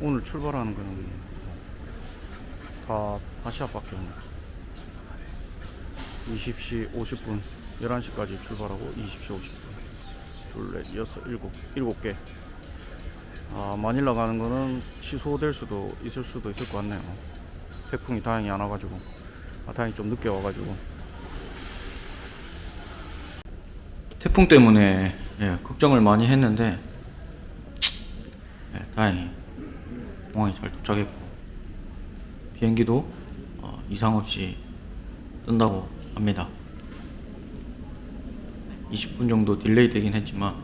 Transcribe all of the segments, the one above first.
오늘 출발하는 거는 다 아시아밖에 없네. 20시 50분 11시까지 출발하고 20시 50분. 둘넷 여섯 일곱 일곱 개. 아, 마닐라 가는 거는 취소될 수도 있을 수도 있을 것 같네요. 태풍이 다행히 안 와가지고. 아, 다행히 좀 늦게 와가지고. 태풍 때문에 예, 걱정을 많이 했는데 예, 다행히 공항에 잘 도착했고 비행기도 어, 이상 없이 뜬다고 합니다. 20분 정도 딜레이 되긴 했지만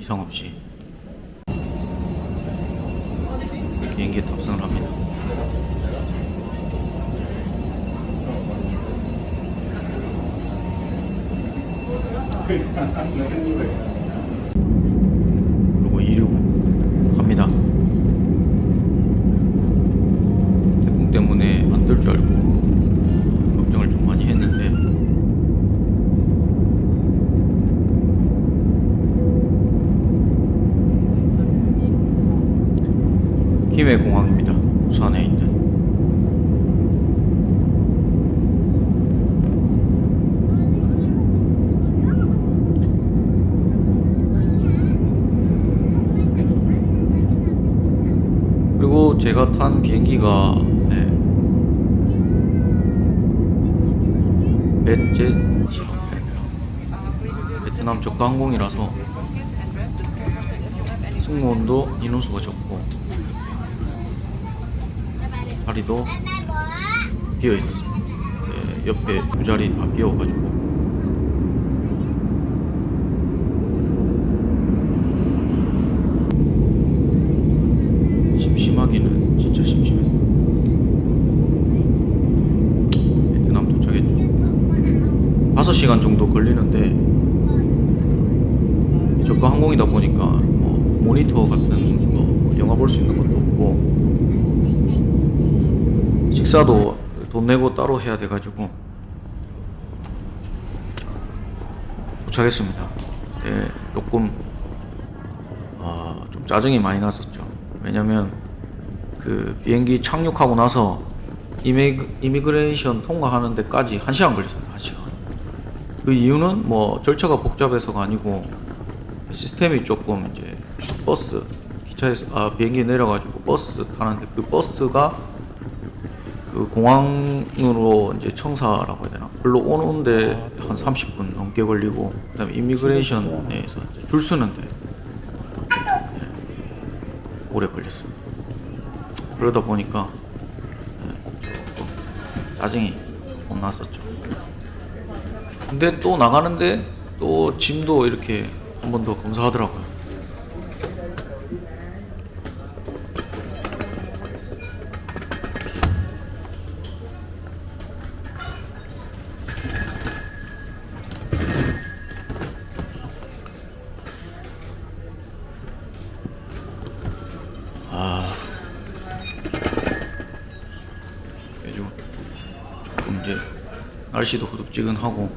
이상 없이 비행기에 탑승을 합니다. 그리고 이륙 갑니다. 태풍 때문에 안 뜰 줄 알고 걱정을 좀 많이 했는데 김해 공항입니다. 부산에 있는 그리고 제가 탄 비행기가 네. 되나 베트남 저가항공이라서 승무원도 인원수가 적고 자리도 비어 있었어요. 네, 옆에 두 자리 다 비어가지고 심심하기는 진짜 심심했어. 베트남 도착했죠. 5시간 정도 걸리는데 저가 항공이다 보니까 뭐 모니터 같은 거 영화 볼 수 있는 것도 없고 식사도 돈 내고 따로 해야 돼가지고 도착했습니다. 네, 조금 어, 좀 짜증이 많이 났었죠. 왜냐면 그 비행기 착륙하고 나서 이미, 이미그레이션 통과하는 데까지 1시간 걸렸습니다. 1시간. 그 이유는 뭐 절차가 복잡해서가 아니고 시스템이 조금 이제 버스 기차에서 아 비행기 내려가지고 버스 타는데 그 버스가 그 공항으로 이제 청사라고 해야 되나? 별로 오는데 한 30분 넘게 걸리고 그다음에 이미그레이션에서 줄 서는데 예, 오래 걸렸습니다. 그러다 보니까 예, 조금 짜증이 못 났었죠. 근데 또 나가는데 또 짐도 이렇게 한 번 더 검사하더라고요. 그래가지고 조금 이제 날씨도 후덥지근하고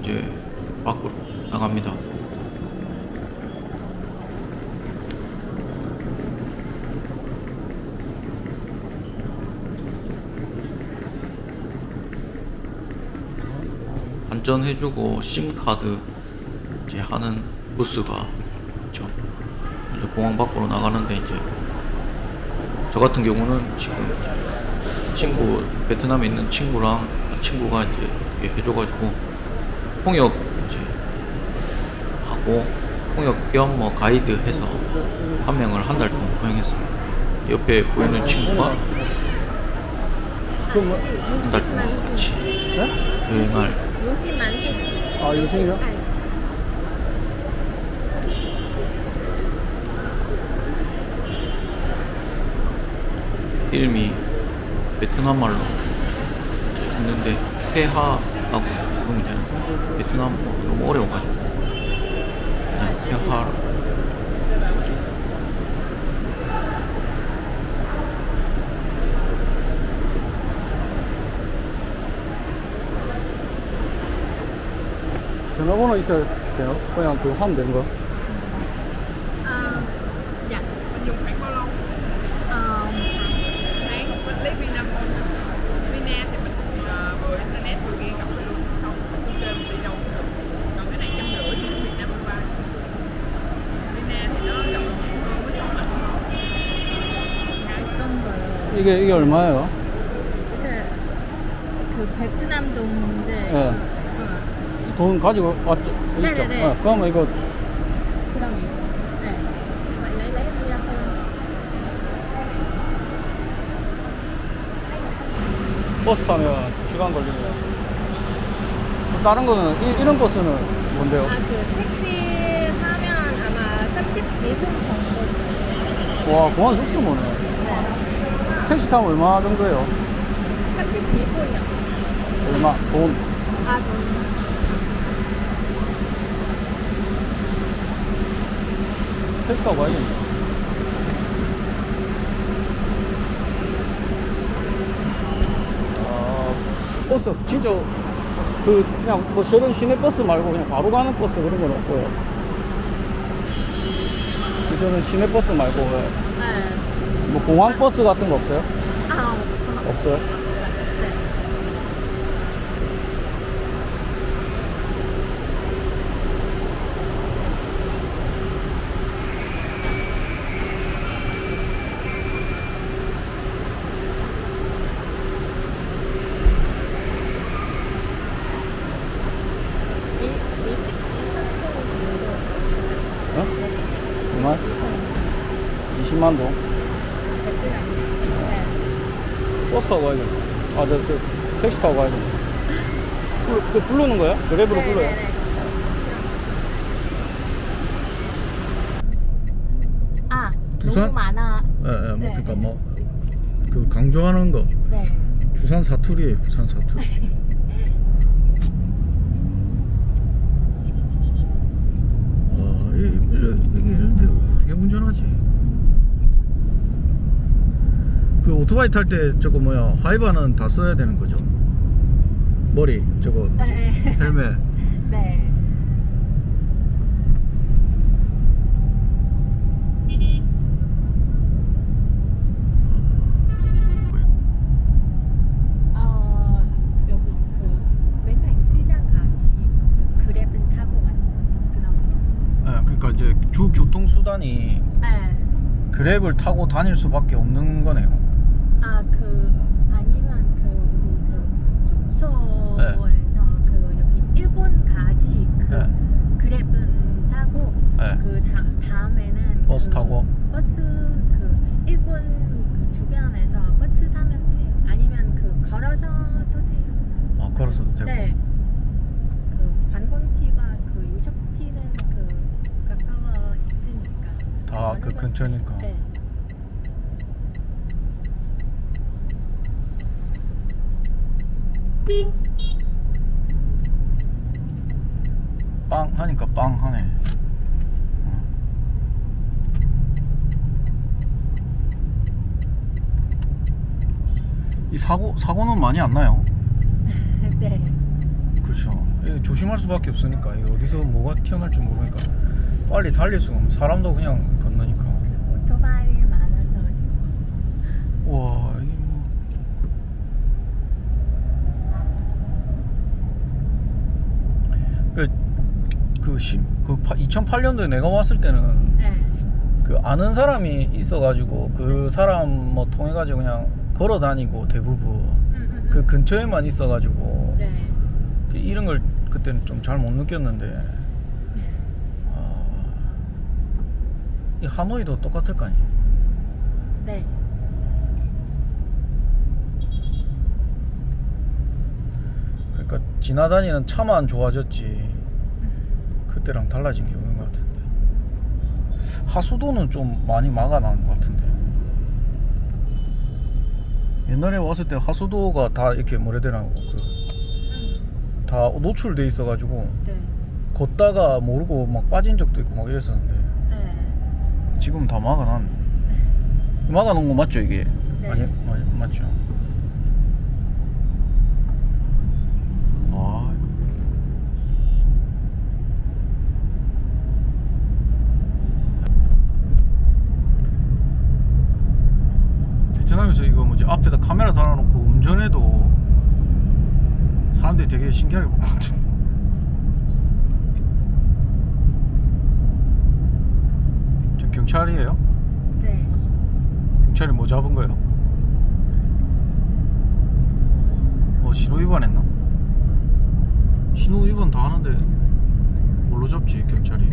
이제 밖으로 나갑니다. 환전해주고 심카드 이제 하는 부스가. 이제 공항 밖으로 나가는데 이제 저 같은 경우는 지금 친구 베트남에 있는 친구랑 친구가 이제 어떻게 해줘가지고 통역 이제 하고 통역 겸 뭐 가이드 해서 한 명을 한 달 동안 고용했습니다. 옆에 보이는 친구가 뭐 한달 동안 같이 네? 여행할 아 요새요? 이름이 베트남 말로 있는데 부르면 되는 거 베트남 뭐 너무 어려워가지고 그냥 페하라고 전화번호 있어야 돼요? 그냥 그거 하면 되는 거야? 이게 이게 얼마예요? 이게 그 베트남 돈인데 예. 어, 돈 가지고 왔죠? 네네네. 있죠? 예, 그러면 이거 그럼 이거 네. Bạn lấy lấy em đi ra không? 버스 타면 2시간 걸리네요. 다른 거는 이, 이런 버스는 뭔데요? 아, 그 택시 하면 아마 32분 정도. 와, 공항 숙소모네. 네. 택시 타면 얼마 정도예요? 32분이요. 얼마? 돈. 아, 돈. 택시 타고 가야겠네. 아, 버스 진짜 그 그냥 뭐 저런 시내 버스 말고 그냥 바로 가는 버스 그런 건 없고요. 그 저는 시내 버스 말고. 뭐 공항 버스 같은 거 없어요? 아, 없- 없어요? 네. 이- 이십- 이천 동 정도. 어? 얼마? 이천 20만 동. 베트남. 네. 버스 타고 가야겠네. 아, 저, 저, 택시 타고 가야겠네. 불, 그 부르는 거야? 그 랩으로 불러요? 네네네. 아, 부산? 너무 많아. 예, 예, 뭐 네. 그러니까 뭐 그 강조하는 거 네. 부산 사투리예요, 부산 사투리. 와, 이, 이래- 이게 이런데 어떻게 운전하지? 그 오토바이 탈 때 저거 뭐야 하이바는 다 써야 되는 거죠? 머리 저거 네. 헬멧. 네. 어, 여기 그 왼강 시장 같이 그 그랩은 타고 왔어요. 그럼. 예, 그러니까 이제 주 교통 수단이 네. 그랩을 타고 다닐 수밖에 없는 거네요. 아, 그 아니면 그 우리 그 숙소에서 그 여기 일본 가지 그 네. 그랩은 타고 네. 그 다, 다음에는 버스 그 타고? 버스 그 일본 그 주변에서 버스 타면 돼요. 아니면 그 걸어서도 돼요. 어, 걸어서도 되고. 네. 그 관광지와 그 유적지는 그 가까워 있으니까. 다 그 근처니까. 네. 빵 하니까 빵 하네. 어. 이 사고 사고는 많이 안 나요. 네. 그렇죠. 이거 조심할 수밖에 없으니까 어디서 뭐가 튀어나올지 모르니까 빨리 달릴 수가 없는 사람도 그냥 건너니까. 그 오토바이 많아서 지금. 와 이게 뭐. 그, 그, 시, 그 2008년도에 내가 왔을 때는 네. 그 아는 사람이 있어가지고 그 사람 뭐 통해가지고 그냥 걸어 다니고 대부분 음, 음, 음. 그 근처에만 있어가지고 네. 그 이런 걸 그때는 좀 잘 못 느꼈는데 아, 이 하노이도 똑같을 거 아니에요 네. 그러니까 지나다니는 차만 좋아졌지 음. 그때랑 달라진 게 없는 것 같은데 하수도는 좀 많이 막아놓은 것 같은데 옛날에 왔을 때 하수도가 다 이렇게 뭐라 되나 음. 그다 노출돼 있어가지고 네. 걷다가 모르고 막 빠진 적도 있고 막 이랬었는데 네. 지금 다 막아놨네 막아놓은 거 맞죠 이게? 네. 아니 맞, 맞죠 아 베트남에서 이거 뭐지 앞에다 카메라 달아놓고 운전해도 사람들이 되게 신기하게 볼것 같은데 저 경찰이에요? 네. 경찰이 뭐 잡은 거예요? 신호 위반했나? 신호 위반 다 하는데 뭘로 잡지 경찰이?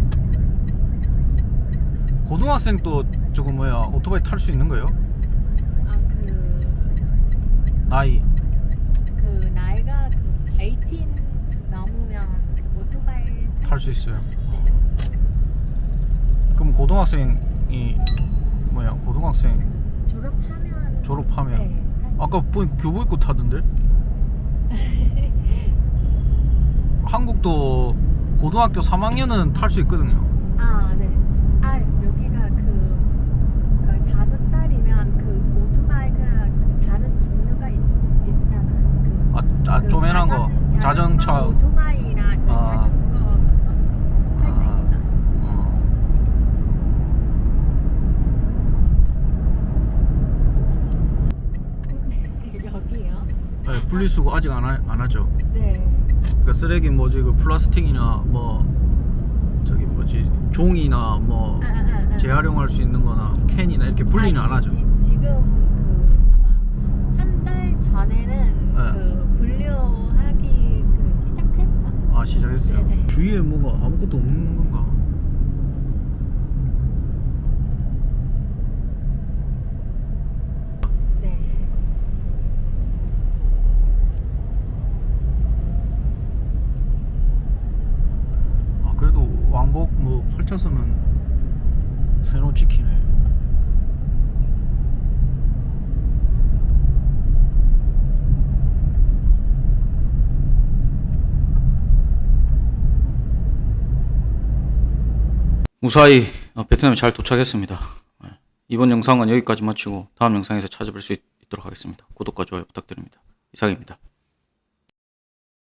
고등학생 또 저거 뭐야 오토바이 탈 수 있는 거예요? 나이 그 나이가 그 18 넘으면 오토바이 탈 수 있어요. 네. 그럼 고등학생이 뭐야 고등학생 졸업하면 졸업하면 네, 탈수 아까 있어요. 보니 교복 입고 타던데? 한국도 고등학교 3학년은 탈 수 있거든요. 아, 네. 아, 여기가 그, 그 다섯 살이면 그 오토바이가 그 다른 종류가 있, 있잖아요. 그, 아, 아그 쪼매난 거 자전- 자전차. 자전거 오토바이나 그 아. 자전거 그런 거 할 수 아. 있어요. 어. 여기요? 네, 분리수거 아직 안, 하, 안 하죠. 네. 그러니까 쓰레기 뭐지 그 플라스틱이나 뭐 저기 뭐지 종이나 뭐 아, 아, 아, 아. 재활용할 수 있는 거나 캔이나 이렇게 분리는 아, 안 하죠. 지, 지, 금 그 봐봐 한 달 전에는 네. 그 분류하기 그 시작했어. 아 시작했어요. 네네. 주위에 뭐가 아무것도 없는 건가? 네. 아 그래도 왕복 뭐 8차선은 새로 찍히네. 무사히 어, 베트남에 잘 도착했습니다. 네. 이번 영상은 여기까지 마치고 다음 영상에서 찾아뵐 수 있, 있도록 하겠습니다. 구독과 좋아요 부탁드립니다. 이상입니다.